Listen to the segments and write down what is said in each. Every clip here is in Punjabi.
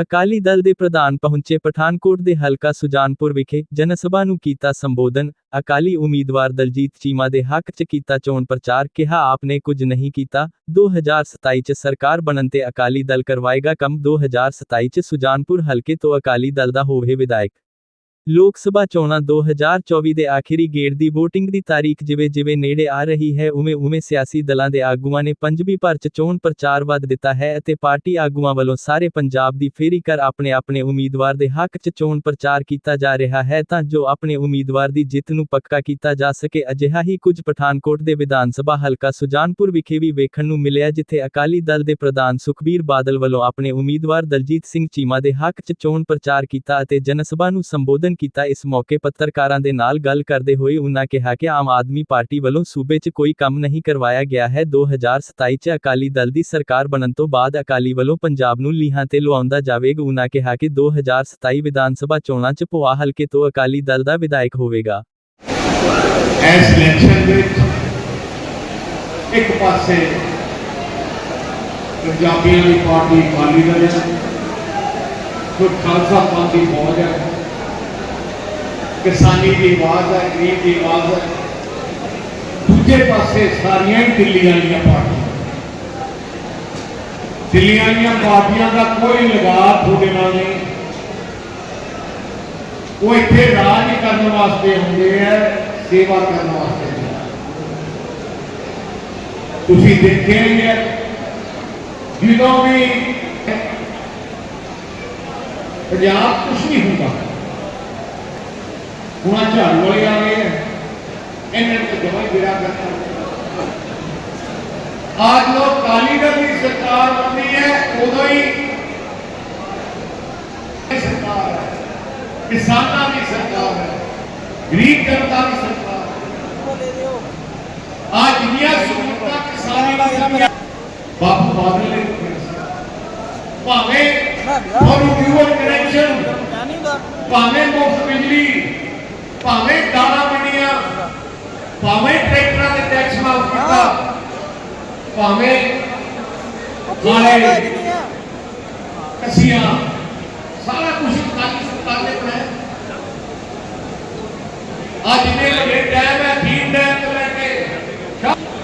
ਅਕਾਲੀ ਦਲ ਦੇ ਪ੍ਰਧਾਨ ਪਹੁੰਚੇ ਪਠਾਨਕੋਟ ਦੇ ਹਲਕਾ ਸੁਜਾਨਪੁਰ ਵਿਖੇ, ਜਨਸਭਾ ਨੂੰ ਕੀਤਾ ਸੰਬੋਧਨ। ਅਕਾਲੀ ਉਮੀਦਵਾਰ ਦਲਜੀਤ ਚੀਮਾ ਦੇ ਹੱਕ 'ਚ ਕੀਤਾ ਚੋਣ ਪ੍ਰਚਾਰ, ਕਿਹਾ ਆਪਨੇ ਕੁਝ ਨਹੀਂ ਕੀਤਾ। 2027 'ਚ ਸਰਕਾਰ ਬਣਨ ਤੇ ਅਕਾਲੀ ਦਲ ਕਰਵਾਏਗਾ ਕੰਮ। 2027 'ਚ ਸੁਜਾਨਪੁਰ ਹਲਕੇ ਤੋਂ ਅਕਾਲੀ ਦਲ ਦਾ ਹੋਵੇ ਵਿਧਾਇਕ। ਲੋਕ ਸਭਾ ਚੋਣਾਂ 2024 ਦੇ ਆਖਰੀ ਗੇੜ ਦੀ VOTING ਦੀ ਤਾਰੀਖ ਜਿਵੇਂ ਜਿਵੇਂ ਨੇੜੇ ਆ ਰਹੀ ਹੈ, ਉਵੇਂ ਉਵੇਂ ਸਿਆਸੀ ਦਲਾਂ ਦੇ ਆਗੂਆਂ ਨੇ ਪੰਜਵੀਂ ਭਰ 'ਚ ਚੋਣ ਪ੍ਰਚਾਰ ਵੱਧ ਦਿੱਤਾ ਹੈ ਅਤੇ ਪਾਰਟੀ ਆਗੂਆਂ ਵੱਲੋਂ ਸਾਰੇ ਪੰਜਾਬ ਦੀ ਫੇਰੀ ਕਰ ਆਪਣੇ ਆਪਣੇ ਉਮੀਦਵਾਰ ਦੇ ਹੱਕ 'ਚ ਚੋਣ ਪ੍ਰਚਾਰ ਕੀਤਾ ਜਾ ਰਿਹਾ ਹੈ ਤਾਂ ਜੋ ਆਪਣੇ ਉਮੀਦਵਾਰ ਦੀ ਜਿੱਤ ਨੂੰ ਪੱਕਾ ਕੀਤਾ ਜਾ ਸਕੇ। ਅਜਿਹਾ ਹੀ ਕੁਝ ਪਠਾਨਕੋਟ ਦੇ ਵਿਧਾਨ ਸਭਾ ਹਲਕਾ ਸੁਜਾਨਪੁਰ ਵਿਖੇ ਵੀ ਵੇਖਣ ਨੂੰ ਮਿਲਿਆ ਜਿੱਥੇ ਅਕਾਲੀ ਦਲ ਦੇ ਪ੍ਰਧਾਨ ਸੁਖਬੀਰ ਬਾਦਲ ਵੱਲੋਂ ਆਪਣੇ ਉਮੀਦਵਾਰ ਦਲਜੀਤ ਸਿੰਘ ਚੀਮਾ ਦੇ ਹੱਕ 'ਚ ਚੋਣ ਪ੍ਰਚਾਰ ਕੀਤਾ ਅਤੇ ਜਨਸਭਾ ਨੂੰ ਸੰਬੋਧਨ ਕੀਤਾ। ਇਸ ਮੌਕੇ ਪੱਤਰਕਾਰਾਂ ਦੇ ਨਾਲ ਗੱਲ ਕਰਦੇ ਹੋਏ ਉਨ੍ਹਾਂ ਕਿਹਾ ਕਿ ਆਮ ਆਦਮੀ ਪਾਰਟੀ ਵੱਲੋਂ ਸੂਬੇ 'ਚ ਕੋਈ ਕੰਮ ਨਹੀਂ ਕਰਵਾਇਆ ਗਿਆ ਹੈ। 2027 'ਚ ਅਕਾਲੀ ਦਲ ਦੀ ਸਰਕਾਰ ਬਣਨ ਤੋਂ ਬਾਅਦ ਅਕਾਲੀ ਵੱਲੋਂ ਪੰਜਾਬ ਨੂੰ ਲੀਹਾਂ ਤੇ ਲੁਆਉਂਦਾ ਜਾਵੇਗਾ। ਉਨ੍ਹਾਂ ਕਿਹਾ ਕਿ 2027 ਵਿਧਾਨ ਸਭਾ ਚੋਣਾਂ 'ਚ ਭੋਆ ਹਲਕੇ ਤੋਂ ਅਕਾਲੀ ਦਲ ਦਾ ਵਿਧਾਇਕ ਹੋਵੇਗਾ। ਇਸ ਇਲੈਕਸ਼ਨ ਵਿੱਚ ਇੱਕ ਪਾਸੇ ਪੰਜਾਬੀਆਂ ਦੀ ਪਾਰਟੀ ਅਕਾਲੀ ਦਲ ਹੈ, ਜੋ ਖਾਲਸਾ ਪੰਥ ਦੀ ਫੌਜ ਹੈ। ਕਿਸਾਨੀ ਦੀ ਆਵਾਜ਼ ਹੈ, ਗਰੀਬ ਦੀ ਆਵਾਜ਼ ਹੈ। ਦੂਜੇ ਪਾਸੇ ਸਾਰੀਆਂ ਹੀ ਦਿੱਲੀ ਵਾਲੀਆਂ ਪਾਰਟੀਆਂ। ਦਿੱਲੀ ਵਾਲੀਆਂ ਪਾਰਟੀਆਂ ਦਾ ਕੋਈ ਲਗਾਅ ਤੁਹਾਡੇ ਨਾਲ ਨਹੀਂ। ਉਹ ਇੱਥੇ ਰਾਜ ਕਰਨ ਵਾਸਤੇ ਹੁੰਦੇ ਆ, ਸੇਵਾ ਕਰਨ ਵਾਸਤੇ ਨਹੀਂ। ਤੁਸੀਂ ਦੇਖਿਆ ਹੀ ਹੈ, ਜਦੋਂ ਵੀ ਪੰਜਾਬ ਕੁਛ ਨਹੀਂ ਹੁੰਦਾ। ਹੁਣ ਆਹ ਝਾੜੂ ਵਾਲੇ ਆ ਗਏ ਆ, ਇਹਨਾਂ ਨੇ ਜਮਾ ਹੀ ਗਿਰਾ ਕਰਤਾ आज लोग काली दल की सरकार बननी है उदो ही सरकार है किसानों की सरकार है गरीब जनता की सरकार है आज दुनिया सुविधा किसानी का दुनिया बापू बादल ने ਭਾਵੇਂ ਤੁਹਾਨੂੰ ਫਿਊਅਲ ਕਨੈਕਸ਼ਨ ਭਾਵੇਂ ਮੁਫਤ ਬਿਜਲੀ ਭਾਵੇਂ ਹਾਲੇ ਕਸੀਆਂ ਸਾਰਾ ਕੁਝ ਕਾਲੀ ਸਰਕਾਰ ਨੇ ਬਣਾਇਆ ਅੱਜ ਜਿੰਨੇ ਵੱਡੇ ਡੈਮ ਹੈ ਫੀਡ ਡੈਮ ਤੋਂ ਲੈ ਕੇ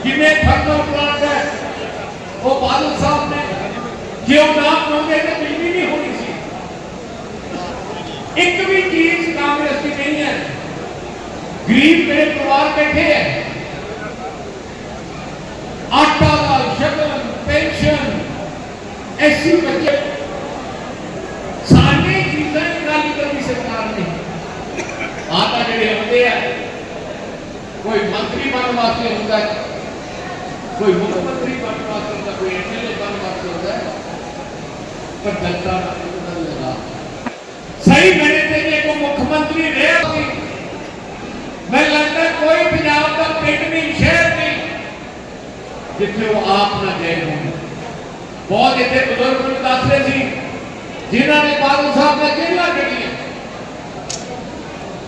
ਜਿੰਨੇ ਥਰਮਲ ਪਲਾਂਟ ਹੈ ਉਹ ਬਾਦਲ ਸਾਹਿਬ ਨੇ ਜੇ ਉਹ ਨਾ ਬਣਾਉਂਦੇ ਤਾਂ ਬਿਜਲੀ ਨਹੀਂ ਹੋਣੀ ਸੀ। ਇੱਕ ਵੀ ਚੀਜ਼ ਕਾਂਗਰਸ ਦੀ ਨਹੀਂ ਹੈ। ਗਰੀਬ ਮੇਰੇ ਪਰਿਵਾਰ ਬੈਠੇ ਹੈ। ਐਸੀ ਬੱਚੇ ਸਾਰੇ ਚੀਜ਼ਾਂ ਕਾਲੀ ਕਰਨੀ ਸਰਕਾਰ ਨੇ ਆਟਾ ਜਿਹੜੇ ਹੁੰਦੇ ਆ ਕੋਈ ਮੰਤਰੀ ਬਣਨ ਵਾਸਤੇ ਹੁੰਦਾ ਹੈ ਕੋਈ ਮੁੱਖ ਮੰਤਰੀ ਬਣਨ ਵਾਸਤੇ ਹੁੰਦਾ ਕੋਈ ਐਮਐਲਏ ਬਣਨ ਵਾਸਤੇ ਹੁੰਦਾ ਹੈ ਪਰ ਜਨਤਾ ਦਾ ਨਹੀਂ ਲਗਾ ਸਹੀ ਮੈਨੇ ਤੇ ਜੇ ਕੋਈ ਮੁੱਖ ਮੰਤਰੀ ਰਿਹਾ ਸੀ ਮੈਂ ਲੱਗਦਾ ਕੋਈ ਪੰਜਾਬ ਦਾ ਪਿੰਡ ਨਹੀਂ ਸ਼ਹਿਰ ਨਹੀਂ ਜਿੱਥੇ ਉਹ ਆਪ ਨਾ ਗਏ ਹੋਣ ਬਹੁਤ ਇੱਥੇ ਬਜ਼ੁਰਗ ਮੈਨੂੰ ਦੱਸ ਰਹੇ ਸੀ, ਜਿਨ੍ਹਾਂ ਨੇ ਬਾਦਲ ਸਾਹਿਬ ਨਾਲ ਜੇਲਾਂ ਕੱਢੀਆਂ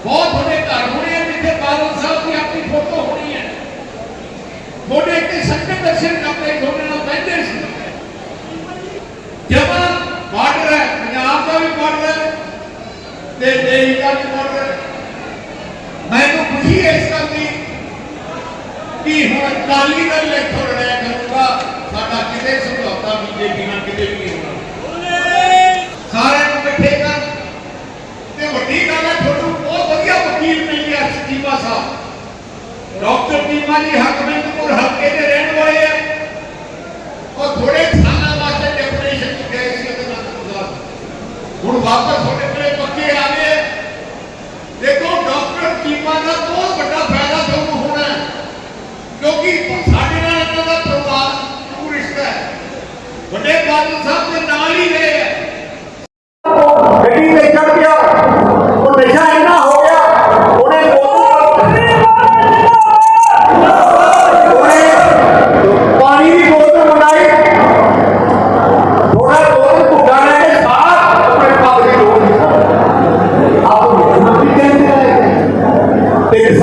ਬਹੁਤ ਵੱਡੇ ਘਰ ਹੋਣੇ ਆ ਜਿੱਥੇ ਬਾਦਲ ਸਾਹਿਬ ਦੀ ਆਪਣੀ ਫੋਟੋ ਹੋਣੀ ਹੈ ਤੁਹਾਡੇ ਇੱਥੇ ਸੰਗਤ ਦਰਸ਼ਨ ਕਰਦੇ ਤੁਹਾਡੇ ਨਾਲ ਬੈਠੇ ਸੀ। ਜਮਾ ਬਾਰਡਰ ਹੈ, ਪੰਜਾਬ ਦਾ ਵੀ ਬਾਰਡਰ ਹੈ ਤੇ ਦੇਸ਼ ਦਾ ਵੀ ਬਾਰਡਰ ਹੈ। ਮੈਨੂੰ ਖੁਸ਼ੀ ਹੈ ਇਸ ਗੱਲ ਦੀ ਕਿ ਹੁਣ ਅਕਾਲੀ ਦਲ ਲੈਥੋਂ ਲੜਿਆ ਕਰੂਗਾ ਸਾਡਾ ਕਿਤੇ ਸਮਝੌਤਾ ਬੀਜੇਪੀ ਨਾਲ ਕਿਤੇ ਵੀ ਨਹੀਂ ਹੋਣਾ। ਸਾਰਿਆਂ ਨੂੰ ਇਕੱਠੇ ਕਰ। ਤੇ ਵੱਡੀ ਗੱਲ ਹੈ ਤੁਹਾਨੂੰ ਬਹੁਤ ਵਧੀਆ ਵਕੀਲ ਮਿਲ ਗਿਆ ਚੀਮਾ ਸਾਹਿਬ। ਡਾਕਟਰ ਚੀਮਾ ਜੀ ਹਕਮੰਦਪੁਰ ਹਲਕੇ ਦੇ ਰਹਿਣ ਵਾਲੇ ਆ। ਉਹ ਥੋੜੇ ਸਾਲਾਂ ਵਾਸਤੇ ਡਿਪਰੈਸ਼ਨ ਚ ਗਏ ਸੀ ਨਾਲ ਸਾਹਿਬ ਹੁਣ ਵਾਪਸ ਤੁਹਾਡੇ Tem que